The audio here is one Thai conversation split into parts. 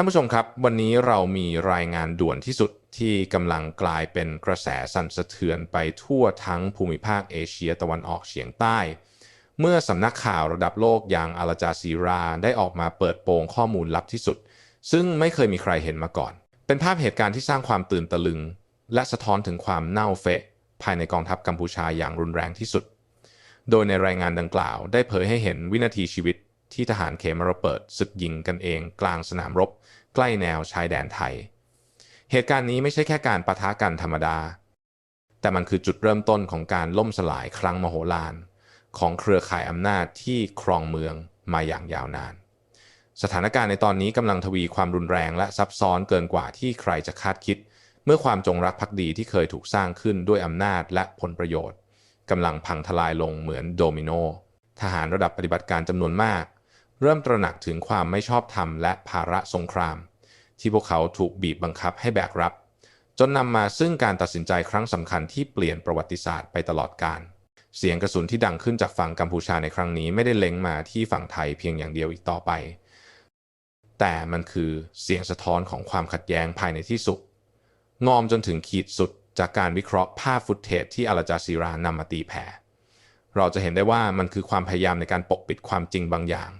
ท่านผู้ชมครับ วันนี้เรามีรายงานด่วนที่สุดที่กำลังกลายเป็นกระแสสั่นสะเทือนไปทั่วทั้งภูมิภาคเอเชียตะวันออกเฉียงใต้ เมื่อสำนักข่าวระดับโลกอย่างอาลาจาซีราได้ออกมาเปิดโปงข้อมูลลับที่สุด ซึ่งไม่เคยมีใครเห็นมาก่อน เป็นภาพเหตุการณ์ที่สร้างความตื่นตะลึง และสะท้อนถึงความเน่าเฟะ ภายในกองทัพกัมพูชาอย่างรุนแรงที่สุด โดยในรายงานดังกล่าวได้เผยให้เห็นวินาทีชีวิตที่ทหารเขมรเปิดศึกยิงกันเองกลางสนามรบ ใกล้แนวชายแดนไทย เหตุการณ์นี้ไม่ใช่แค่การปะทะกันธรรมดา แต่มันคือจุดเริ่มต้นของการล่มสลายครั้งมโหฬารของเครือข่ายอำนาจที่ครองเมืองมาอย่างยาวนาน สถานการณ์ในตอนนี้กำลังทวีความรุนแรงและซับซ้อนเกินกว่าที่ใครจะคาดคิด เมื่อความจงรักภักดีที่เคยถูกสร้างขึ้นด้วยอำนาจและผลประโยชน์กำลังพังทลายลงเหมือนโดมิโนทหารระดับปฏิบัติการจำนวนมาก เริ่มตระหนักถึงความไม่ชอบธรรมและภาระสงคราม ที่พวกเขาถูกบีบบังคับให้แบกรับ จนนำมาซึ่งการตัดสินใจครั้งสำคัญที่เปลี่ยนประวัติศาสตร์ไปตลอดกาลเสียงกระสุนที่ดังขึ้นจากฝั่งกัมพูชาในครั้งนี้ไม่ได้เล็งมาที่ฝั่งไทยเพียงอย่างเดียวอีกต่อไป แต่มันคือเสียงสะท้อนของความขัดแย้งภายในที่สุดงอมจนถึงขีดสุดจากการวิเคราะห์ภาพฟุตเทจที่อาลาจาซีรานำมาตีแผ่ เราจะเห็นได้ว่ามันคือความพยายามในการปกปิดความจริงบางอย่าง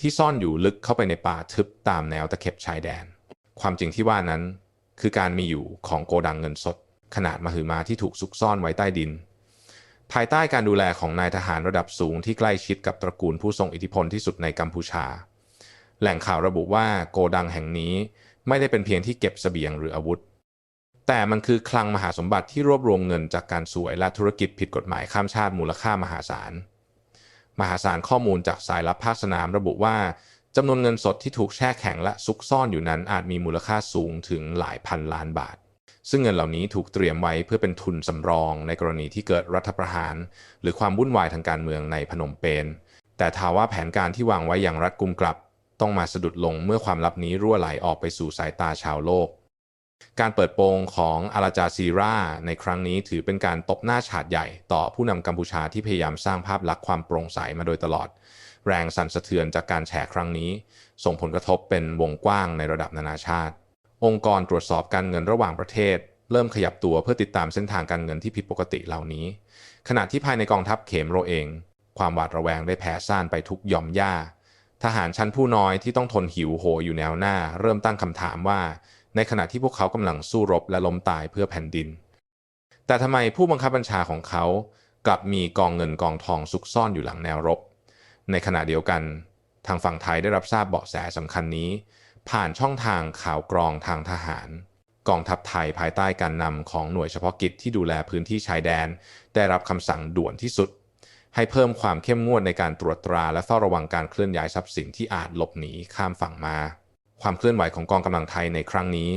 ที่ซ่อนอยู่ลึกเข้าไปในป่าทึบตามแนวตะเข็บชายแดน ความจริงที่ว่านั้น คือการมีอยู่ของโกดังเงินสด ขนาดมหึมาที่ถูกซุกซ่อนไว้ใต้ดิน ภายใต้การดูแลของนายทหารระดับสูงที่ใกล้ชิดกับตระกูลผู้ทรงอิทธิพลที่สุดในกัมพูชา แหล่งข่าวระบุว่าโกดังแห่งนี้ไม่ได้เป็นเพียงที่เก็บเสบียงหรืออาวุธ แต่มันคือคลังมหาสมบัติที่รวบรวมเงินจากการสวยและธุรกิจผิดกฎหมายข้ามชาติมูลค่ามหาศาล มหาศาลข้อมูลจากสายลับภาคสนามระบุว่าจำนวนเงินสดที่ถูกแช่แข็งและซุกซ่อนอยู่นั้นอาจมีมูลค่าสูงถึงหลายพันล้านบาท ซึ่งเงินเหล่านี้ถูกเตรียมไว้เพื่อเป็นทุนสำรองในกรณีที่เกิดรัฐประหาร หรือความวุ่นวายทางการเมืองในพนมเปญ แต่ทาว่าแผนการที่วางไว้อย่างรัดกุมกลับ ต้องมาสะดุดลงเมื่อความลับนี้รั่วไหลออกไปสู่สายตาชาวโลก การเปิดโปงของอาราจาซีราในครั้งนี้ถือเป็นการตบหน้าฉาดใหญ่ต่อผู้นำกัมพูชาที่พยายามสร้างภาพลักษณ์ความโปร่งใสมาโดยตลอด แรงสั่นสะเทือนจากการแฉครั้งนี้ ส่งผลกระทบเป็นวงกว้างในระดับนานาชาติ องค์กรตรวจสอบการเงินระหว่างประเทศ เริ่มขยับตัวเพื่อติดตามเส้นทางการเงินที่ผิดปกติเหล่านี้ ขณะที่ภายในกองทัพเขมโรเอง ความหวาดระแวงได้แผ่ซ่านไปทุกย่อมย่าทหารชั้นผู้น้อยที่ต้องทนหิวโหยอยู่แนวหน้า เริ่มตั้งคำถามว่า ในขณะที่พวกเขากำลังสู้รบและล้มตายเพื่อแผ่นดิน แต่ทำไมผู้บังคับบัญชาของเขากลับมีกองเงินกองทองซุกซ่อนอยู่หลังแนวรบ ในขณะเดียวกัน ทางฝั่งไทยได้รับทราบเบาะแสสำคัญนี้ ผ่านช่องทางข่าวกรองทางทหาร กองทัพไทยภายใต้การนำของหน่วยเฉพาะกิจที่ดูแลพื้นที่ชายแดน ได้รับคำสั่งด่วนที่สุด ให้เพิ่มความเข้มงวดในการตรวจตราและเฝ้าระวังการเคลื่อนย้ายทรัพย์สินที่อาจหลบหนีข้ามฝั่งมา ความเคลื่อนไหวของกองกำลังไทยในครั้งนี้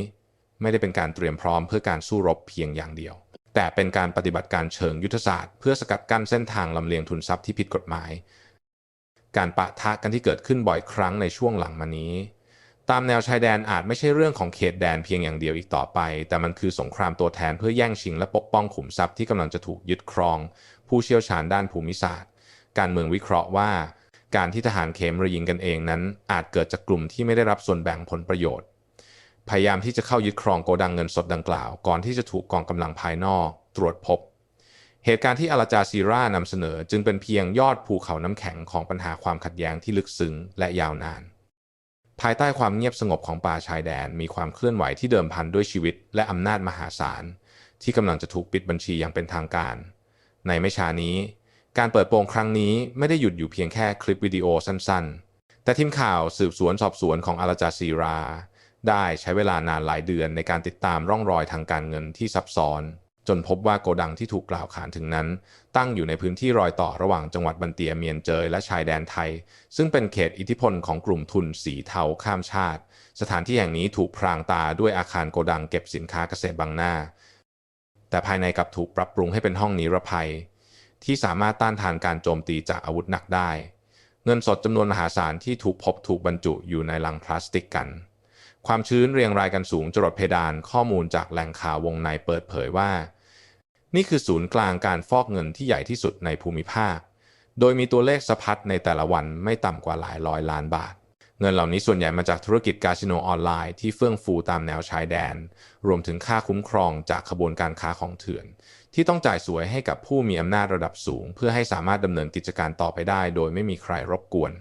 ไม่ได้เป็นการเตรียมพร้อมเพื่อการสู้รบเพียงอย่างเดียว แต่เป็นการปฏิบัติการเชิงยุทธศาสตร์ เพื่อสกัดกั้นเส้นทางลำเลียงทุนทรัพย์ที่ผิดกฎหมาย การปะทะกันที่เกิดขึ้นบ่อยครั้งในช่วงหลังมานี้ ตามแนวชายแดนอาจไม่ใช่เรื่องของเขตแดนเพียงอย่างเดียวอีกต่อไป แต่มันคือสงครามตัวแทนเพื่อแย่งชิงและปกป้องขุมทรัพย์ที่กำลังจะถูกยึดครอง ผู้เชี่ยวชาญด้านภูมิศาสตร์ การเมืองวิเคราะห์ว่า การที่ทหารเขมรยิงกันเองนั้น อาจเกิดจากกลุ่มที่ไม่ได้รับส่วนแบ่งผลประโยชน์ พยายามที่จะเข้ายึดครองโกดังเงินสดดังกล่าว ก่อนที่จะถูกกองกำลังภายนอกตรวจพบ เหตุการณ์ที่อาราจาซีร่านำเสนอจึงเป็นเพียงยอดภูเขาน้ำแข็งของปัญหาความขัดแย้งที่ลึกซึ้งและยาวนาน ภายใต้ความเงียบสงบของป่าชายแดนมีความเคลื่อนไหวที่เดิมพันด้วยชีวิต และอำนาจมหาศาลที่กำลังจะถูกปิดบัญชีอย่างเป็นทางการ ในไม่ช้านี้ การเปิดโปงครั้งนี้ไม่ได้หยุดอยู่เพียงแค่คลิปวิดีโอสั้นๆ แต่ทีมข่าวสืบสวนสอบสวนของอาราจาซีรา ได้ใช้เวลานานหลายเดือนในการติดตามร่องรอยทางการเงินที่ซับซ้อน จนพบว่าโกดังที่ถูกกล่าวขานถึงนั้น ตั้งอยู่ในพื้นที่รอยต่อระหว่างจังหวัดบันเตียเมียนเจยและชายแดนไทย ซึ่งเป็นเขตอิทธิพลของกลุ่มทุนสีเทาข้ามชาติ สถานที่แห่งนี้ถูกพรางตาด้วยอาคารโกดังเก็บสินค้าเกษตรบางหน้า แต่ภายในกลับถูกปรับปรุงให้เป็นห้องนิรภัย ที่สามารถต้านทานการโจมตีจากอาวุธหนักได้ เงินสดจำนวนมหาศาลที่ถูกพบถูกบรรจุอยู่ในลังพลาสติกกัน ความชื้นเรียงรายกันสูงจรดเพดานข้อมูลจากแหล่งข่าววงในเปิดเผยว่า นี่คือศูนย์กลางการฟอกเงินที่ใหญ่ที่สุดในภูมิภาค โดยมีตัวเลขสะพัดในแต่ละวันไม่ต่ำกว่าหลายร้อยล้านบาทเงินเหล่านี้ส่วนใหญ่มาจากธุรกิจคาสิโนออนไลน์ที่เฟื่องฟูตามแนวชายแดน รวมถึงค่าคุ้มครองจากขบวนการค้าของเถื่อน ที่ต้องจ่ายสวยให้กับผู้มีอำนาจระดับสูง เพื่อให้สามารถดำเนินกิจการต่อไปได้ โดยไม่มีใครรบกวน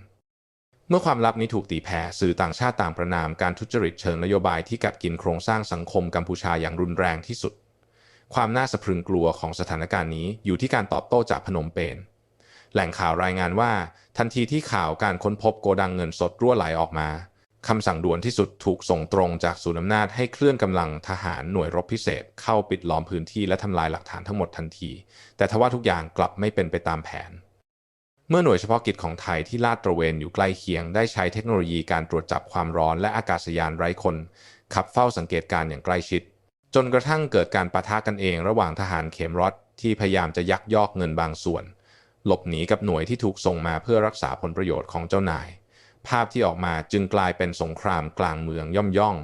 เมื่อความลับนี้ถูกตีแผ่สื่อต่างชาติต่างประนามการทุจริตเชิงนโยบายที่กัดกินโครงสร้างสังคมกัมพูชาอย่างรุนแรงที่สุด ความน่าสะพรึงกลัวของสถานการณ์นี้อยู่ที่การตอบโต้จากพนมเปญแหล่งข่าวรายงานว่า ทันทีที่ข่าวการค้นพบโกดังเงินสดรั่วไหลออกมา คำสั่งด่วนที่สุดถูกส่งตรงจากศูนย์อำนาจให้เคลื่อนกำลังทหารหน่วยรบพิเศษ เข้าปิดล้อมพื้นที่และทำลายหลักฐานทั้งหมดทันที แต่ทว่าทุกอย่างกลับไม่เป็นไปตามแผน เมื่อหน่วยเฉพาะกิจของไทยที่ลาดตระเวนอยู่ใกล้เคียง ได้ใช้เทคโนโลยีการตรวจจับความร้อนและอากาศยานไร้คน ขับเฝ้าสังเกตการอย่างใกล้ชิด จนกระทั่งเกิดการปะทะกันเองระหว่างทหารเขมรถที่พยายามจะยักยอกเงินบางส่วน หลบหนีกับหน่วยที่ถูกส่งมาเพื่อรักษาผลประโยชน์ของเจ้านาย ภาพที่ออกมาจึงกลายเป็นสงครามกลางเมืองย่อมย่อง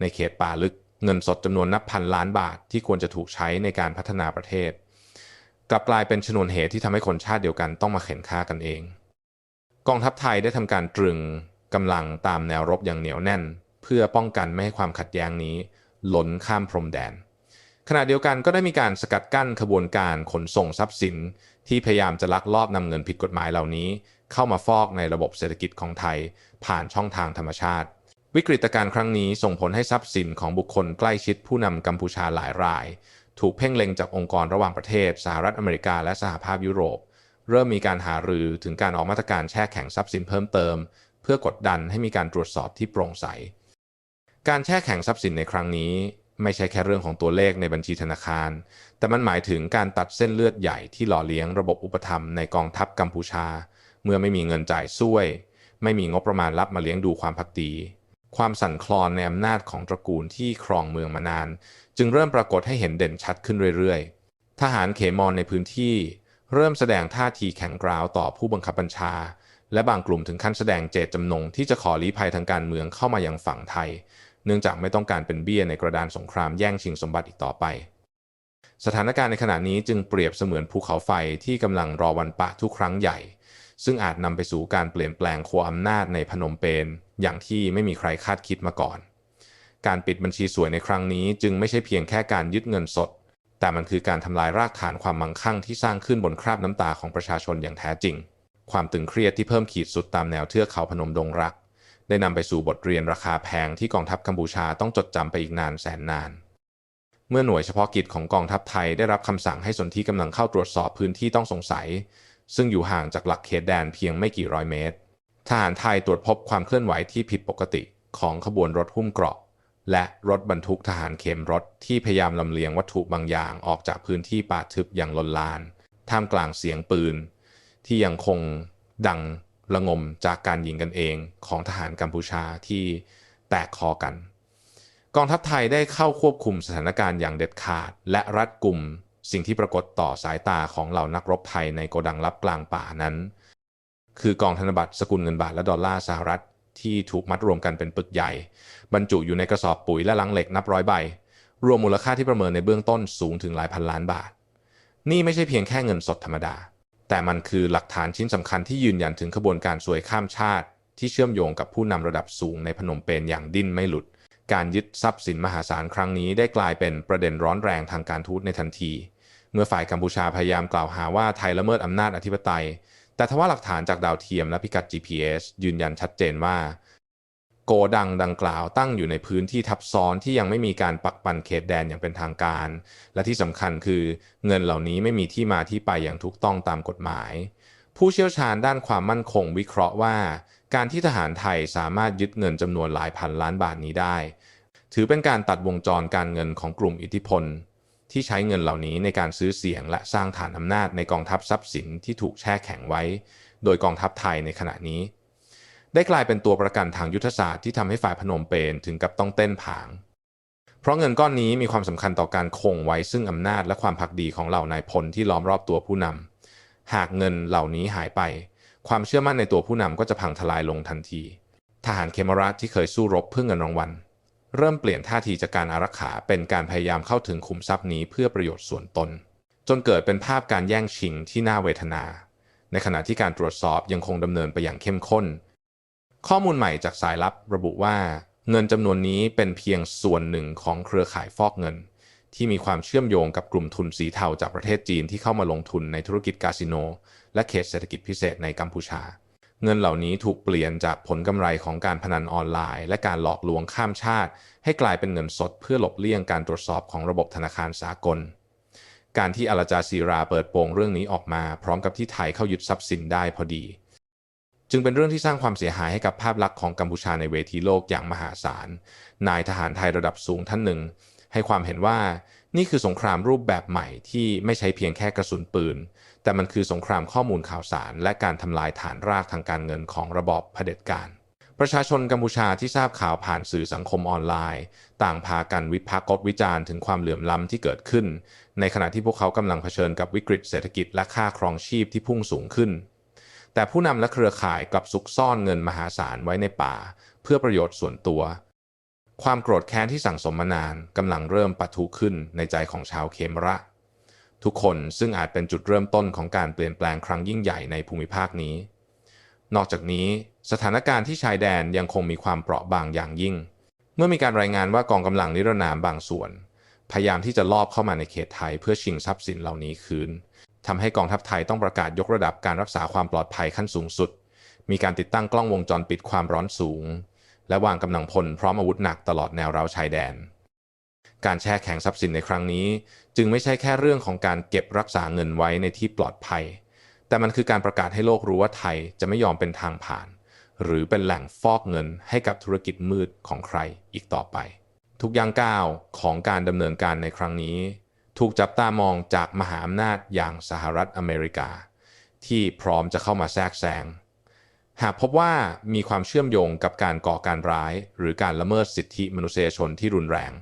ในเขตป่าลึกเงินสดจำนวนนับพันล้านบาทที่ควรจะถูกใช้ในการพัฒนาประเทศ กลับกลายเป็นชนวนเหตุที่ทำให้คนชาติเดียวกันต้องมาเข็นฆ่ากันเอง กองทัพไทยได้ทำการตรึงกำลังตามแนวรบอย่างเหนียวแน่น เพื่อป้องกันไม่ให้ความขัดแย้งนี้ล้นข้ามพรมแดน ขณะเดียวกันก็ได้มีการสกัดกั้นขบวนการขนส่งทรัพย์สิน ที่พยายามจะลักลอบนำเงินผิดกฎหมายเหล่านี้ เข้ามาฟอกในระบบเศรษฐกิจของไทย ผ่านช่องทางธรรมชาติ วิกฤตการณ์ครั้งนี้ส่งผลให้ทรัพย์สินของบุคคลใกล้ชิดผู้นำกัมพูชาหลายราย ถูกเพ่งเล็งจากองค์กรระหว่างประเทศ สหรัฐอเมริกาและสหภาพยุโรป เริ่มมีการหารือถึงการออกมาตรการแช่แข็งทรัพย์สินเพิ่มเติม เพื่อกดดันให้มีการตรวจสอบที่โปร่งใส การแช่แข็งทรัพย์สินในครั้งนี้ ไม่ใช่แค่เรื่องของตัวเลขในบัญชีธนาคาร แต่มันหมายถึงการตัดเส้นเลือดใหญ่ที่หล่อเลี้ยงระบบอุปถัมในกองทัพกัมพูชา เมื่อไม่มีเงินจ่ายช่วย ไม่มีงบประมาณรับมาเลี้ยงดูความพักดี ความสั่นคลอนในอำนาจของตระกูลที่ครองเมืองมานาน จึงเริ่มปรากฏให้เห็นเด่นชัดขึ้นเรื่อยๆ ทหารเขมรในพื้นที่ เริ่มแสดงท่าทีแข็งกร้าวต่อผู้บังคับบัญชา และบางกลุ่มถึงขั้นแสดงเจตจำนงที่จะขอลี้ภัยทางการเมืองเข้ามายังฝั่งไทย เนื่องจากไม่ต้องการเป็นเบี้ยในกระดานสงครามแย่งชิงสมบัติอีกต่อไป สถานการณ์ในขณะนี้จึงเปรียบเสมือนภูเขาไฟที่กำลังรอวันปะทุกครั้งใหญ่ ซึ่งอาจนำไปสู่การเปลี่ยนแปลงขั้วอำนาจในพนมเปญอย่างที่ไม่มีใครคาดคิดมาก่อน การปิดบัญชีสวยในครั้งนี้จึงไม่ใช่เพียงแค่การยึดเงินสด แต่มันคือการทำลายรากฐานความมั่งคั่งที่สร้างขึ้นบนคราบน้ำตาของประชาชนอย่างแท้จริง ความตึงเครียดที่เพิ่มขีดสุดตามแนวเทือกเขาพนมดงรัก ได้นำไปสู่บทเรียนราคาแพงที่กองทัพกัมพูชาต้องจดจำไปอีกนานแสนนาน เมื่อหน่วยเฉพาะกิจของกองทัพไทยได้รับคำสั่งให้สนธิกำลังเข้าตรวจสอบพื้นที่ต้องสงสัย ซึ่งอยู่ห่างจากหลักเขตแดนเพียงไม่กี่ร้อยเมตร ทหารไทยตรวจพบความเคลื่อนไหวที่ผิดปกติของขบวนรถหุ้มเกราะ และรถบรรทุกทหารเข็มรถที่พยายามลำเลียงวัตถุบางอย่างออกจากพื้นที่ป่าทึบอย่างลนลาน ท่ามกลางเสียงปืน ที่ยังคงดัง ระงมจากการยิงกันเองของทหารกัมพูชาที่แตกคอกัน กองทัพไทยได้เข้าควบคุมสถานการณ์อย่างเด็ดขาด และรัดกุมสิ่งที่ปรากฏต่อสายตาของเหล่านักรบไทยในโกดังลับกลางป่านั้น คือกองธนบัตรสกุลเงินบาทและดอลลาร์สหรัฐที่ถูกมัดรวมกันเป็นปึกใหญ่ บรรจุอยู่ในกระสอบปุ๋ยและลังเหล็กนับร้อยใบ รวมมูลค่าที่ประเมินในเบื้องต้นสูงถึงหลายพันล้านบาท นี่ไม่ใช่เพียงแค่เงินสดธรรมดา แต่มันคือหลักฐานชิ้นสำคัญที่ยืนยันถึงขบวนการสวยข้ามชาติ ที่เชื่อมโยงกับผู้นำระดับสูงในพนมเปญอย่างดิ้นไม่หลุด การยึดทรัพย์สินมหาศาลครั้งนี้ได้กลายเป็นประเด็นร้อนแรงทางการทูตในทันที เมื่อฝ่ายกัมพูชาพยายามกล่าวหาว่าไทยละเมิดอำนาจอธิปไตย แต่ทว่าหลักฐานจากดาวเทียมและพิกัด GPS ยืนยันชัดเจนว่า โกดังดังกล่าวตั้งอยู่ในพื้นที่ทับซ้อนที่ยังไม่มีการปักปันเขตแดนอย่างเป็นทางการ และที่สำคัญคือเงินเหล่านี้ไม่มีที่มาที่ไปอย่างถูกต้องตามกฎหมาย ผู้เชี่ยวชาญด้านความมั่นคงวิเคราะห์ว่า การที่ทหารไทยสามารถยึดเงินจำนวนหลายพันล้านบาทนี้ได้ ถือเป็นการตัดวงจรการเงินของกลุ่มอิทธิพล ที่ใช้เงินเหล่านี้ในการซื้อเสียงและสร้างฐานอำนาจในกองทัพทรัพย์สินที่ถูกแช่แข็งไว้ โดยกองทัพไทยในขณะนี้ ได้กลายเป็นตัวประกันทางยุทธศาสตร์ที่ทำให้ฝ่ายพนมเปญถึงกับต้องเต้นผาง เพราะเงินก้อนนี้มีความสำคัญต่อการคงไว้ซึ่งอำนาจและความพักดีของเหล่านายพลที่ล้อมรอบตัวผู้นำหากเงินเหล่านี้หายไป ความเชื่อมั่นในตัวผู้นำก็จะพังทลายลงทันที ทหารเคมรัตที่เคยสู้รบเพื่อเงินรางวัลเริ่มเปลี่ยนท่าทีจากการอารักขาเป็นการพยายามเข้าถึงขุมทรัพย์นี้เพื่อประโยชน์ส่วนตน จนเกิดเป็นภาพการแย่งชิงที่น่าเวทนา ในขณะที่การตรวจสอบยังคงดำเนินไปอย่างเข้มข้น ข้อมูลใหม่จากสายลับระบุว่าเงินจำนวนนี้เป็นเพียงส่วนหนึ่งของเครือข่ายฟอกเงิน ที่มีความเชื่อมโยงกับกลุ่มทุนสีเทาจากประเทศจีนที่เข้ามาลงทุนในธุรกิจคาสิโน และเขตเศรษฐกิจพิเศษในกัมพูชา เงินเหล่านี้ถูกเปลี่ยนจากผลกำไรของการพนันออนไลน์ และการหลอกลวงข้ามชาติ ให้กลายเป็นเงินสดเพื่อหลบเลี่ยงการตรวจสอบของระบบธนาคารสากล การที่อาลาจาซีราเปิดโปงเรื่องนี้ออกมา พร้อมกับที่ไทยเข้ายึดทรัพย์สินได้พอดี จึงเป็นเรื่องที่สร้างความเสียหายให้กับภาพลักษณ์ของกัมพูชาในเวทีโลกอย่างมหาศาล นายทหารไทยระดับสูงท่านหนึ่ง ให้ความเห็นว่านี่คือสงครามรูปแบบใหม่ที่ไม่ใช่เพียงแค่กระสุนปืน แต่มันคือสงครามข้อมูลข่าวสาร และการทำลายฐานรากทางการเงินของระบอบเผด็จการ ประชาชนกัมพูชาที่ทราบข่าวผ่านสื่อสังคมออนไลน์ ต่างพากันวิพากษ์วิจารณ์ถึงความเหลื่อมล้ำที่เกิดขึ้น ในขณะที่พวกเขากำลังเผชิญกับวิกฤตเศรษฐกิจและค่าครองชีพที่พุ่งสูงขึ้น แต่ผู้นำและเครือข่ายกลับซุกซ่อนเงินมหาศาลไว้ในป่า เพื่อประโยชน์ส่วนตัว ความโกรธแค้นที่สั่งสมมานานกำลังเริ่มปะทุขึ้นในใจของชาวเคมระ ทุกคนซึ่งอาจเป็นจุดเริ่มต้นของการเปลี่ยนแปลงครั้งยิ่งใหญ่ในภูมิภาคนี้ นอกจากนี้สถานการณ์ที่ชายแดนยังคงมีความเปราะบางอย่างยิ่ง เมื่อมีการรายงานว่ากองกำลังนิรนามบางส่วน พยายามที่จะลอบเข้ามาในเขตไทยเพื่อชิงทรัพย์สินเหล่านี้คืน ทำให้กองทัพไทยต้องประกาศยกระดับการรักษาความปลอดภัยขั้นสูงสุด มีการติดตั้งกล้องวงจรปิดความร้อนสูง และวางกำลังพลพร้อมอาวุธหนักตลอดแนวเราชายแดน การแช่แข็งทรัพย์สินในครั้งนี้ จึงไม่ใช่แค่เรื่องของการเก็บรักษาเงินไว้ในที่ปลอดภัย แต่มันคือการประกาศให้โลกรู้ว่าไทยจะไม่ยอมเป็นทางผ่าน หรือเป็นแหล่งฟอกเงินให้กับธุรกิจมืดของใครอีกต่อไป ทุกย่างก้าวของการดำเนินการในครั้งนี้ ถูกจับตามองจากมหาอำนาจอย่างสหรัฐอเมริกา ที่พร้อมจะเข้ามาแทรกแซง หากพบว่ามีความเชื่อมโยงกับการก่อการร้าย หรือการละเมิดสิทธิมนุษยชนที่รุนแรง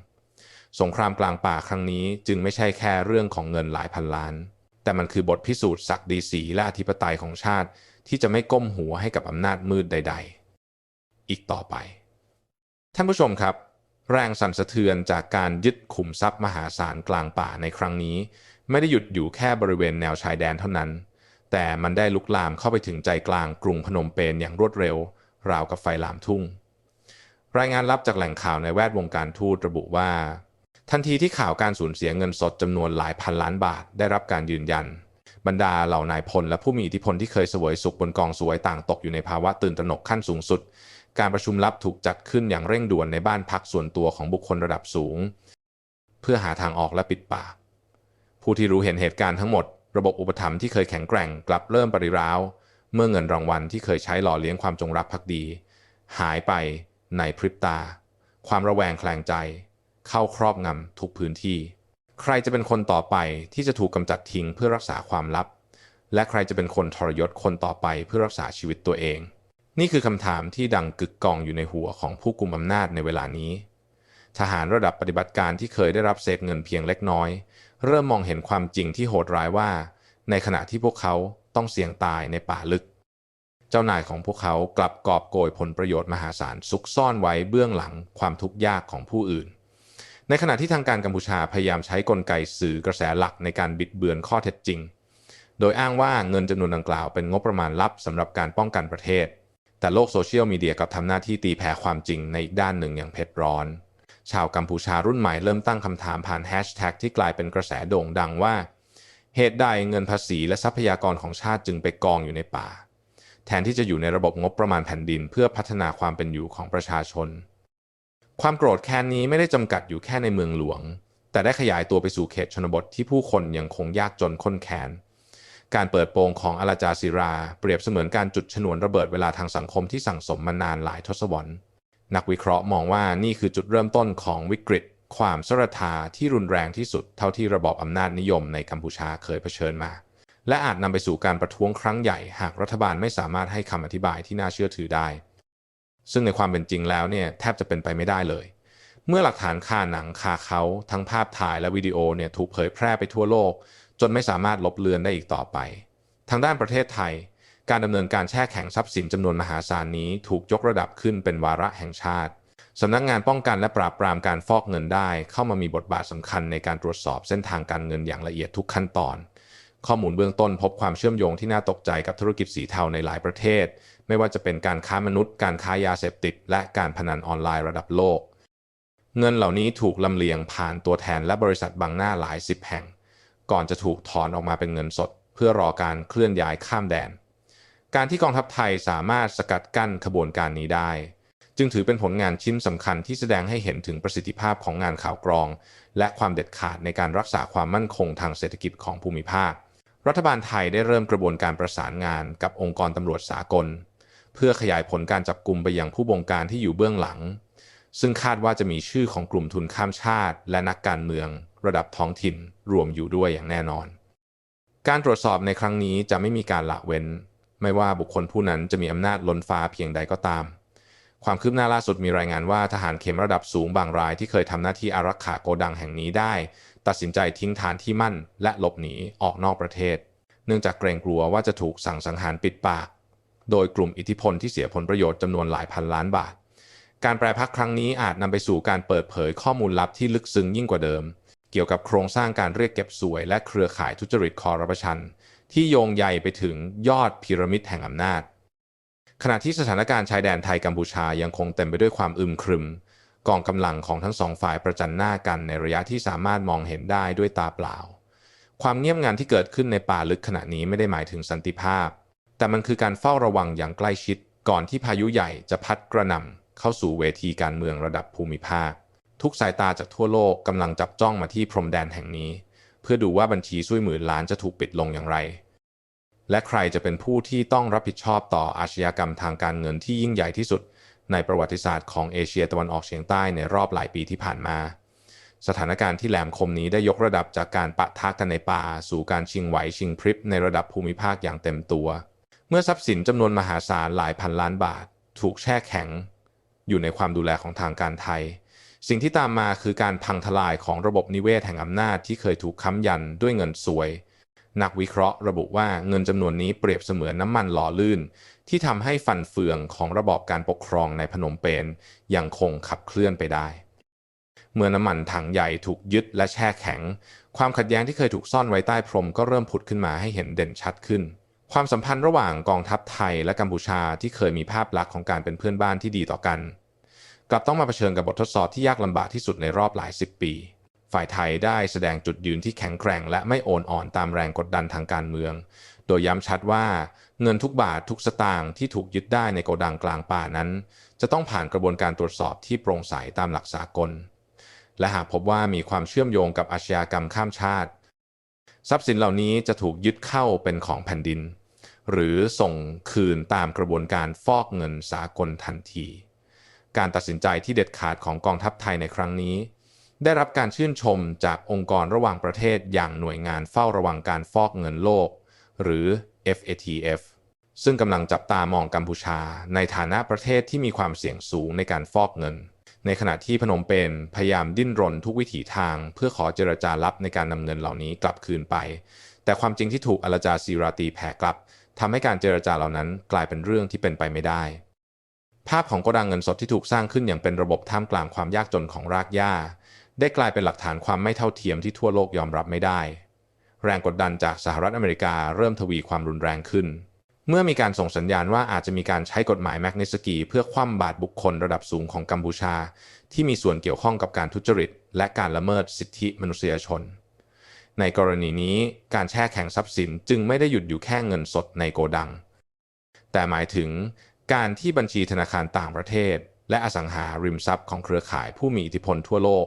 สงครามกลางป่าครั้งนี้จึงไม่ใช่แค่เรื่องของเงินหลายพันล้าน แต่มันคือบทพิสูจน์ศักดิ์ศรีและอธิปไตยของชาติ ที่จะไม่ก้มหัวให้กับอำนาจมืดใด ๆ อีกต่อไป ท่านผู้ชมครับ แรงสั่นสะเทือนจากการยึดขุมทรัพย์มหาศาลกลางป่าในครั้งนี้ ไม่ได้หยุดอยู่แค่บริเวณแนวชายแดนเท่านั้น แต่มันได้ลุกลามเข้าไปถึงใจกลางกรุงพนมเปญอย่างรวดเร็ว ราวกับไฟลามทุ่ง รายงานลับจากแหล่งข่าวในแวดวงการทูตระบุว่า ทันทีที่ข่าวการสูญเสียเงินสดจำนวนหลายพันล้านบาทได้รับการยืนยัน บรรดาเหล่านายพลและผู้มีอิทธิพลที่เคยเสวยสุขบนกองสวยต่างตกอยู่ในภาวะตื่นตระหนกขั้นสูงสุด การประชุมลับถูกจัดขึ้นอย่างเร่งด่วนในบ้านพักส่วนตัวของบุคคลระดับสูง เพื่อหาทางออกและปิดปาก ผู้ที่รู้เห็นเหตุการณ์ทั้งหมด ระบบอุปถัมภ์ที่เคยแข็งแกร่งกลับเริ่มปริร้าว เมื่อเงินรางวัลที่เคยใช้หล่อเลี้ยงความจงรักภักดี หายไปในพริบตา ความระแวงแคลงใจ เข้าครอบงำทุกพื้นที่ ใครจะเป็นคนต่อไปที่จะถูกกำจัดทิ้งเพื่อรักษาความลับ และใครจะเป็นคนทรยศคนต่อไปเพื่อรักษาชีวิตตัวเอง นี่คือคำถามที่ดังกึกกองอยู่ในหัวของผู้กุมอำนาจในเวลานี้ ทหารระดับปฏิบัติการที่เคยได้รับเศษเงินเพียงเล็กน้อย เริ่มมองเห็นความจริงที่โหดร้ายว่า ในขณะที่พวกเขาต้องเสี่ยงตายในป่าลึก เจ้านายของพวกเขากลับกอบโกยผลประโยชน์มหาศาลซุกซ่อนไว้เบื้องหลังความทุกข์ยากของผู้อื่น ในขณะที่ทางการกัมพูชาพยายามใช้กลไกสื่อกระแสหลักในการบิดเบือนข้อเท็จจริง โดยอ้างว่าเงินจำนวนดังกล่าวเป็นงบประมาณลับสำหรับการป้องกันประเทศ แต่โลกโซเชียลมีเดียกลับทำหน้าที่ตีแผ่ความจริงในอีกด้านหนึ่งอย่างเผ็ดร้อน ชาวกัมพูชารุ่นใหม่เริ่มตั้งคำถามผ่านแฮชแท็กที่กลายเป็นกระแสโด่งดังว่า เหตุใดเงินภาษีและทรัพยากรของชาติจึงไปกองอยู่ในป่า แทนที่จะอยู่ในระบบงบประมาณแผ่นดิน เพื่อพัฒนาความเป็นอยู่ของประชาชน ความโกรธแค้นนี้ไม่ได้จำกัดอยู่แค่ในเมืองหลวง แต่ได้ขยายตัวไปสู่เขตชนบทที่ผู้คนยังคงยากจนข้นแค้น การเปิดโปงของอาลาจาศิรา เปรียบเสมือนการจุดชนวนระเบิดเวลาทางสังคมที่สั่งสมมานานหลายทศวรรษ นักวิเคราะห์มองว่านี่คือจุดเริ่มต้นของวิกฤต ความสรทาที่รุนแรงที่สุดเท่าที่ระบอบอำนาจนิยมในกัมพูชาเคยเผชิญมา และอาจนำไปสู่การประท้วงครั้งใหญ่หากรัฐบาลไม่สามารถให้คำอธิบายที่น่าเชื่อถือได้ ซึ่งในความเป็นจริงแล้วเนี่ยแทบจะเป็นไปไม่ได้เลยเมื่อหลักฐานคาหนังคาเขาทั้งภาพถ่ายและวิดีโอเนี่ยถูกเผยแพร่ไปทั่วโลก จนไม่สามารถลบเลือนได้อีกต่อไป ทางด้านประเทศไทย การดำเนินการแช่แข็งทรัพย์สินจำนวนมหาศาลนี้ถูกยกระดับขึ้นเป็นวาระแห่งชาติสำนักงานป้องกันและปราบปรามการฟอกเงินได้ เข้ามามีบทบาทสำคัญในการตรวจสอบเส้นทางการเงินอย่างละเอียดทุกขั้นตอน ข้อมูลเบื้องต้นพบความเชื่อมโยงที่น่าตกใจกับธุรกิจสีเทาในหลายประเทศ ไม่ว่าจะเป็นการค้ามนุษย์ การค้ายาเสพติด และการพนันออนไลน์ระดับโลก เงินเหล่านี้ถูกลำเลียงผ่านตัวแทนและบริษัทบางหน้าหลายสิบแห่ง ก่อนจะถูกถอนออกมาเป็นเงินสด เพื่อรอการเคลื่อนย้ายข้ามแดน การที่กองทัพไทยสามารถสกัดกั้นขบวนการนี้ได้ จึงถือเป็นผลงานชิ้นสำคัญที่แสดงให้เห็นถึงประสิทธิภาพของงานข่าวกรอง และความเด็ดขาดในการรักษาความมั่นคงทางเศรษฐกิจของภูมิภาค รัฐบาลไทยได้เริ่มกระบวนการประสานงานกับองค์กรตำรวจสากล เพื่อขยายผลการจับกลุ่มไปยังผู้บงการที่อยู่เบื้องหลังซึ่งคาดว่าจะมีชื่อของกลุ่มทุนข้ามชาติและนักการเมือง ระดับท้องถิ่นรวมอยู่ด้วยอย่างแน่นอน การตรวจสอบในครั้งนี้จะไม่มีการละเว้น ไม่ว่าบุคคลผู้นั้นจะมีอำนาจล้นฟ้าเพียงใดก็ตาม ความคืบหน้าล่าสุดมีรายงานว่าทหารเข็มระดับสูงบางรายที่เคยทำหน้าที่อารักขาโกดังแห่งนี้ได้ ตัดสินใจทิ้งฐานที่มั่น และหลบหนีออกนอกประเทศ เนื่องจากเกรงกลัวว่าจะถูกสั่งสังหารปิดปาก โดยกลุ่มอิทธิพลที่เสียผลประโยชน์จำนวนหลายพันล้านบาทการแปรพักครั้งนี้อาจนำไปสู่การเปิดเผยข้อมูลลับที่ลึกซึ้งยิ่งกว่าเดิม เกี่ยวกับโครงสร้างการเรียกเก็บสวย และเครือข่ายทุจริตคอร์รัปชัน ที่โยงใยไปถึงยอดพีระมิดแห่งอำนาจ ขณะที่สถานการณ์ชายแดนไทยกัมพูชายังคงเต็มไปด้วยความอึมครึม กองกำลังของทั้งสองฝ่ายประจันหน้ากันในระยะที่สามารถมองเห็นได้ด้วยตาเปล่า ความเงียบงันที่เกิดขึ้นในป่าลึกขณะนี้ไม่ได้หมายถึงสันติภาพ แต่มันคือการเฝ้าระวังอย่างใกล้ชิด ก่อนที่พายุใหญ่จะพัดกระหน่ำเข้าสู่เวทีการเมืองระดับภูมิภาค ทุกสายตาจากทั่วโลกกำลังจับจ้องมาที่พรมแดนแห่งนี้ เพื่อดูว่าบัญชีซุยหมื่นล้านจะถูกปิดลงอย่างไร และใครจะเป็นผู้ที่ต้องรับผิดชอบต่ออาชญากรรมทางการเงินที่ยิ่งใหญ่ที่สุด ในประวัติศาสตร์ของเอเชียตะวันออกเฉียงใต้ในรอบหลายปีที่ผ่านมา สถานการณ์ที่แหลมคมนี้ได้ยกระดับจากการปะทะกันในป่า สู่การชิงไหวชิงพริบในระดับภูมิภาคอย่างเต็มตัว เมื่อทรัพย์สินจำนวนมหาศาลหลายพันล้านบาท ถูกแช่แข็ง อยู่ในความดูแลของทางการไทย สิ่งที่ตามมาคือการพังทลายของระบบนิเวศแห่งอำนาจที่เคยถูกค้ำยันด้วยเงินสวย นักวิเคราะห์ระบุว่าเงินจำนวนนี้เปรียบเสมือนน้ำมันหล่อลื่น ที่ทำให้ฟันเฟืองของระบอบการปกครองในพนมเปญยังคงขับเคลื่อนไปได้ เมื่อน้ำมันถังใหญ่ถูกยึดและแช่แข็ง ความขัดแย้งที่เคยถูกซ่อนไว้ใต้พรมก็เริ่มผุดขึ้นมาให้เห็นเด่นชัดขึ้นความสัมพันธ์ระหว่างกองทัพไทยและกัมพูชาที่เคยมีภาพลักษณ์ของการเป็นเพื่อนบ้านที่ดีต่อกัน กลับต้องมาเผชิญกับบททดสอบที่ยากลำบากที่สุดในรอบหลายสิบปี ฝ่ายไทยได้แสดงจุดยืนที่แข็งแกร่ง และไม่โอนอ่อนตามแรงกดดันทางการเมือง โดยย้ำชัดว่าเงินทุกบาททุกสตางค์ที่ถูกยึดได้ในโกดังกลางป่านั้น จะต้องผ่านกระบวนการตรวจสอบที่โปร่งใสตามหลักสากล และหากพบว่ามีความเชื่อมโยงกับอาชญากรรมข้ามชาติ ทรัพย์สินเหล่านี้จะถูกยึดเข้าเป็นของแผ่นดิน หรือส่งคืนตามกระบวนการฟอกเงินสากลทันที การตัดสินใจที่เด็ดขาดของกองทัพไทยในครั้งนี้ ได้รับการชื่นชมจากองค์กรระหว่างประเทศอย่างหน่วยงานเฝ้าระวังการฟอกเงินโลก หรือ FATF ซึ่งกำลังจับตามองกัมพูชา ในฐานะประเทศที่มีความเสี่ยงสูงในการฟอกเงิน ในขณะที่พนมเปญพยายามดิ้นรนทุกวิถีทาง เพื่อขอเจรจาลับในการนำเงินเหล่านี้กลับคืนไป แต่ความจริงที่ถูกอลจาซีราตีแผ่กลับทำให้การเจรจาเหล่านั้นกลายเป็นเรื่องที่เป็นไปไม่ได้ ภาพของโกดังเงินสดที่ถูกสร้างขึ้นอย่างเป็นระบบท่ามกลางความยากจนของรากหญ้า ได้กลายเป็นหลักฐานความไม่เท่าเทียมที่ทั่วโลกยอมรับไม่ได้ แรงกดดันจากสหรัฐอเมริกาเริ่มทวีความรุนแรงขึ้น เมื่อมีการส่งสัญญาณว่าอาจจะมีการใช้กฎหมายแมกนิสกีเพื่อคว่ำบาตรบุคคลระดับสูงของกัมพูชา ที่มีส่วนเกี่ยวข้องกับการทุจริต และการละเมิดสิทธิมนุษยชน ในกรณีนี้การแช่แข็งทรัพย์สินจึงไม่ได้หยุดอยู่แค่เงินสดในโกดัง แต่หมายถึง การที่บัญชีธนาคารต่างประเทศ และอสังหาริมทรัพย์ของเครือข่ายผู้มีอิทธิพลทั่วโลก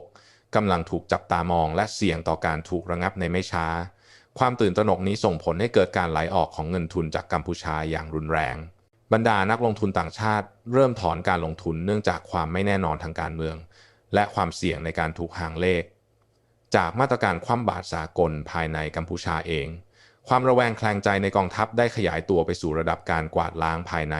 กำลังถูกจับตามองและเสี่ยงต่อการถูกระงับในไม่ช้า ความตื่นตระหนกนี้ส่งผลให้เกิดการไหลออกของเงินทุนจากกัมพูชาอย่างรุนแรง บรรดานักลงทุนต่างชาติ เริ่มถอนการลงทุนเนื่องจากความไม่แน่นอนทางการเมือง และความเสี่ยงในการถูกหางเลข จากมาตรการคว่ำบาตรสากลภายในกัมพูชาเอง ความระแวงแคลงใจในกองทัพได้ขยายตัวไปสู่ระดับการกวาดล้างภายใน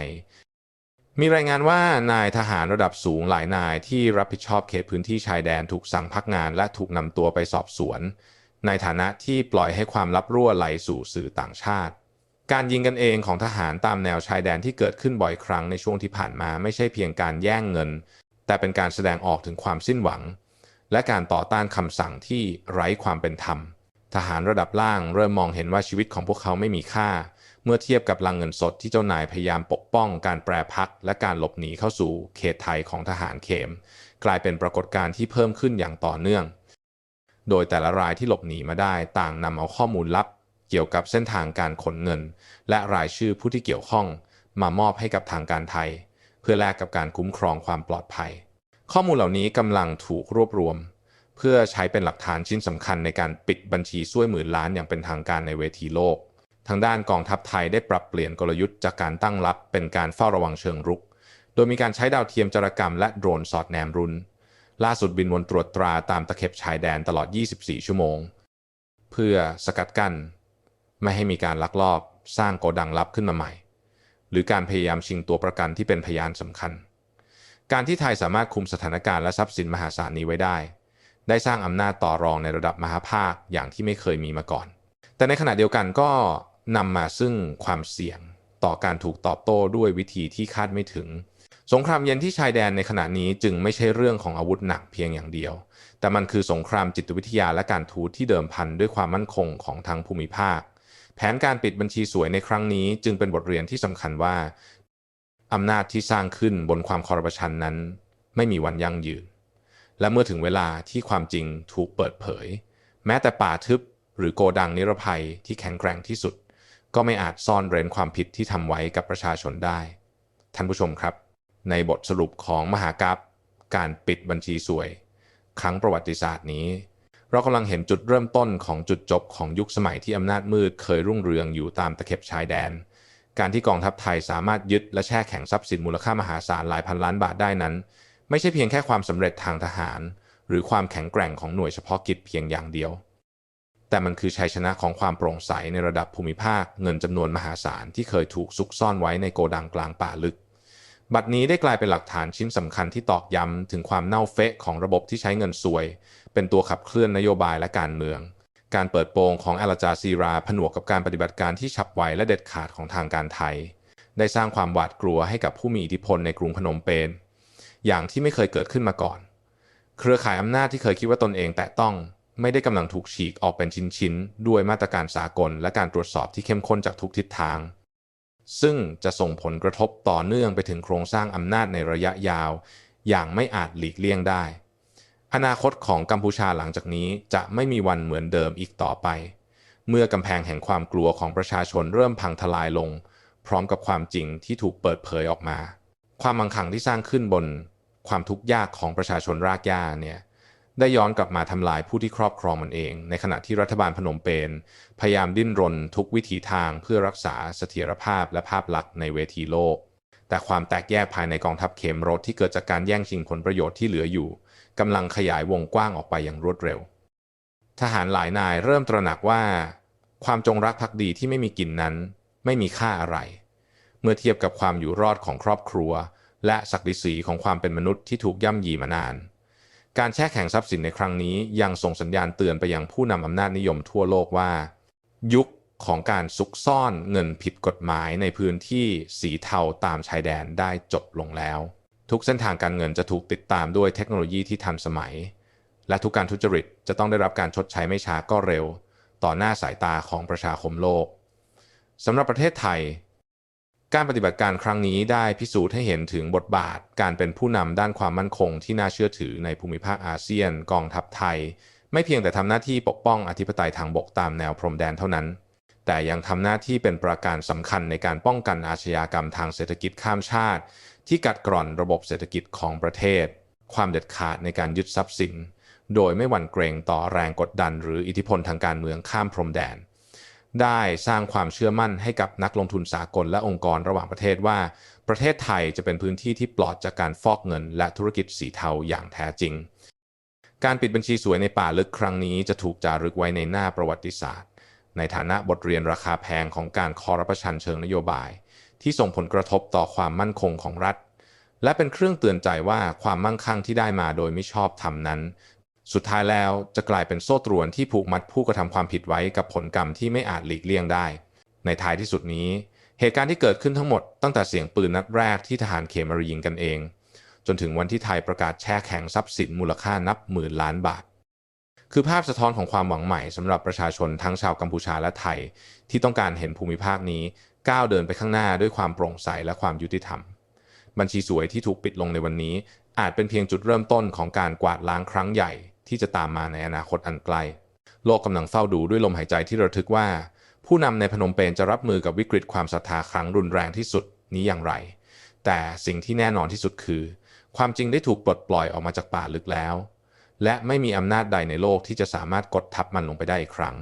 มีรายงานว่านายทหารระดับสูงหลายนายที่รับผิดชอบเขตพื้นที่ชายแดนถูกสั่งพักงานและถูกนำตัวไปสอบสวน ในฐานะที่ปล่อยให้ความลับรั่วไหลสู่สื่อต่างชาติ การยิงกันเองของทหารตามแนวชายแดนที่เกิดขึ้นบ่อยครั้งในช่วงที่ผ่านมาไม่ใช่เพียงการแย่งเงิน แต่เป็นการแสดงออกถึงความสิ้นหวัง และการต่อต้านคำสั่งที่ไร้ความเป็นธรรม ทหารระดับล่างเริ่มมองเห็นว่าชีวิตของพวกเขาไม่มีค่า เมื่อเทียบกับลังเงินสดที่เจ้านายพยายามปกป้องการแปรพักและการหลบหนีเข้าสู่เขตไทยของทหารเขม กลายเป็นปรากฏการณ์ที่เพิ่มขึ้นอย่างต่อเนื่อง โดยแต่ละรายที่หลบหนีมาได้ต่างนำเอาข้อมูลลับ เกี่ยวกับเส้นทางการขนเงิน และรายชื่อผู้ที่เกี่ยวข้อง มามอบให้กับทางการไทย เพื่อแลกกับการคุ้มครองความปลอดภัย ข้อมูลเหล่านี้กำลังถูกรวบรวม เพื่อใช้เป็นหลักฐานชิ้นสำคัญในการปิดบัญชีช่วยหมื่นล้านอย่างเป็นทางการในเวทีโลก ทางด้านกองทัพไทยได้ปรับเปลี่ยนกลยุทธ์จากการตั้งรับเป็นการเฝ้าระวังเชิงรุก โดยมีการใช้ดาวเทียมจารกรรมและโดรนสอดแนมรุนล่าสุดบินวนตรวจตราตามตะเข็บชายแดนตลอด 24 ชั่วโมง เพื่อสกัดกั้น ไม่ให้มีการลักลอบสร้างโกดังลับขึ้นมาใหม่ หรือการพยายามชิงตัวประกันที่เป็นพยานสำคัญ การที่ไทยสามารถคุมสถานการณ์และทรัพย์สินมหาศาลนี้ไว้ได้ ได้สร้างอำนาจต่อรองในระดับมหาภาคอย่างที่ไม่เคยมีมาก่อน แต่ในขณะเดียวกันก็ นำมาซึ่งความเสี่ยงต่อการถูกตอบโต้ด้วยวิธีที่คาดไม่ถึง สงครามเย็นที่ชายแดนในขณะนี้จึงไม่ใช่เรื่องของอาวุธหนักเพียงอย่างเดียว แต่มันคือสงครามจิตวิทยาและการทูตที่เดิมพันด้วยความมั่นคงของทั้งภูมิภาค แผนการปิดบัญชีสวยในครั้งนี้จึงเป็นบทเรียนที่สำคัญว่าอำนาจที่สร้างขึ้นบนความคอร์รัปชันนั้น ไม่มีวันยั่งยืน และเมื่อถึงเวลาที่ความจริงถูกเปิดเผย แม้แต่ป่าทึบหรือโกดังนิรภัยที่แข็งแกร่งที่สุด ก็ไม่อาจซ่อนเร้นความผิดที่ทำไว้กับประชาชนได้ ท่านผู้ชมครับ ในบทสรุปของมหากราบการปิดบัญชีสวย ครั้งประวัติศาสตร์นี้ เรากำลังเห็นจุดเริ่มต้นของจุดจบของยุคสมัยที่อำนาจมืดเคยรุ่งเรืองอยู่ตามตะเข็บชายแดน การที่กองทัพไทยสามารถยึดและแช่แข็งทรัพย์สินมูลค่ามหาศาลหลายพันล้านบาทได้นั้น ไม่ใช่เพียงแค่ความสำเร็จทางทหาร หรือความแข็งแกร่งของหน่วยเฉพาะกิจเพียงอย่างเดียว แต่มันคือชัยชนะของความโปร่งใสในระดับภูมิภาคเงินจำนวนมหาศาลที่เคยถูกซุกซ่อนไว้ในโกดังกลางป่าลึก บัดนี้ได้กลายเป็นหลักฐานชิ้นสำคัญที่ตอกย้ำถึงความเน่าเฟะของระบบที่ใช้เงินสวย เป็นตัวขับเคลื่อนนโยบายและการเมือง การเปิดโปงของแอลจาซีราผนวกกับการปฏิบัติการที่ฉับไวและเด็ดขาดของทางการไทย ได้สร้างความหวาดกลัวให้กับผู้มีอิทธิพลในกรุงพนมเปญอย่างที่ไม่เคยเกิดขึ้นมาก่อน เครือข่ายอำนาจที่เคยคิดว่าตนเองแตะต้อง ไม่ได้กำลังถูกฉีกออกเป็นชิ้นๆ ด้วยมาตรการสากลและการตรวจสอบที่เข้มข้นจากทุกทิศทาง ซึ่งจะส่งผลกระทบต่อเนื่องไปถึงโครงสร้างอำนาจในระยะยาว อย่างไม่อาจหลีกเลี่ยงได้ อนาคตของกัมพูชาหลังจากนี้จะไม่มีวันเหมือนเดิมอีกต่อไป เมื่อกำแพงแห่งความกลัวของประชาชนเริ่มพังทลายลง พร้อมกับความจริงที่ถูกเปิดเผยออกมา ความมังคังที่สร้างขึ้นบน ความทุกข์ยากของประชาชนรากหญ้าเนี่ย ได้ย้อนกลับมาทำลายผู้ที่ครอบครองมันเอง ในขณะที่รัฐบาลพนมเปญพยายามดิ้นรนทุกวิถีทางเพื่อรักษาเสถียรภาพและภาพลักษณ์ในเวทีโลก แต่ความแตกแยกภายในกองทัพเข็มรถที่เกิดจากการแย่งชิงผลประโยชน์ที่เหลืออยู่กำลังขยายวงกว้างออกไปอย่างรวดเร็ว ทหารหลายนายเริ่มตระหนักว่า ความจงรักภักดีที่ไม่มีกินนั้น ไม่มีค่าอะไร เมื่อเทียบกับความอยู่รอดของครอบครัว และศักดิศรีของความเป็นมนุษย์ที่ถูกย่ำยีมานาน การแช่แข็งทรัพย์สินในครั้งนี้ยังส่งสัญญาณเตือนไปยังผู้นำอำนาจนิยมทั่วโลกว่า ยุคของการซุกซ่อนเงินผิดกฎหมายในพื้นที่สีเทาตามชายแดนได้จบลงแล้ว ทุกเส้นทางการเงินจะถูกติดตามด้วยเทคโนโลยีที่ทันสมัย และทุกการทุจริตจะต้องได้รับการชดใช้ไม่ช้าก็เร็ว ต่อหน้าสายตาของประชาคมโลกสำหรับประเทศไทย การปฏิบัติการครั้งนี้ได้พิสูจน์ให้เห็นถึงบทบาทการเป็นผู้นำด้านความมั่นคงที่น่าเชื่อถือในภูมิภาคอาเซียนกองทัพไทย ไม่เพียงแต่ทำหน้าที่ปกป้องอธิปไตยทางบกตามแนวพรมแดนเท่านั้น แต่ยังทำหน้าที่เป็นประการสำคัญในการป้องกันอาชญากรรมทางเศรษฐกิจข้ามชาติ ที่กัดกร่อนระบบเศรษฐกิจของประเทศ ความเด็ดขาดในการยึดทรัพย์สิน โดยไม่หวั่นเกรงต่อแรงกดดัน หรืออิทธิพลทางการเมืองข้ามพรมแดน ได้สร้างความเชื่อมั่นให้กับนักลงทุนสากลและองค์กรระหว่างประเทศว่า ประเทศไทยจะเป็นพื้นที่ที่ปลอดจากการฟอกเงิน และธุรกิจสีเทาอย่างแท้จริง การปิดบัญชีสวยในป่าลึกครั้งนี้จะถูกจารึกไว้ในหน้าประวัติศาสตร์ ในฐานะบทเรียนราคาแพงของการคอร์รัปชันเชิงนโยบาย ที่ส่งผลกระทบต่อความมั่นคงของรัฐ และเป็นเครื่องเตือนใจว่าความมั่งคั่งที่ได้มาโดยไม่ชอบธรรมนั้น สุดท้ายแล้วจะกลายเป็นโซ่ตรวนที่ผูกมัดผู้กระทำความผิดไว้กับผลกรรมที่ไม่อาจหลีกเลี่ยงได้ ในท้ายที่สุดนี้ เหตุการณ์ที่เกิดขึ้นทั้งหมดตั้งแต่เสียงปืนนัดแรกที่ทหารเขมรยิงกันเอง จนถึงวันที่ไทยประกาศแช่แข็งทรัพย์สินมูลค่านับหมื่นล้านบาท คือภาพสะท้อนของความหวังใหม่สำหรับประชาชนทั้งชาวกัมพูชาและไทย ที่ต้องการเห็นภูมิภาคนี้ก้าวเดินไปข้างหน้าด้วยความโปร่งใสและความยุติธรรม บัญชีสวยที่ถูกปิดลงในวันนี้ อาจเป็นเพียงจุดเริ่มต้นของการกวาดล้างครั้งใหญ่ ที่จะตามมาในอนาคตอันไกล โลกกำลังเฝ้าดูด้วยลมหายใจที่ระทึกว่า ผู้นำในพนมเปญจะรับมือกับวิกฤตความศรัทธาครั้งรุนแรงที่สุดนี้อย่างไร แต่สิ่งที่แน่นอนที่สุดคือ ความจริงได้ถูกปลดปล่อยออกมาจากป่าลึกแล้ว และไม่มีอำนาจใดในโลกที่จะสามารถกดทับมันลงไปได้อีกครั้ง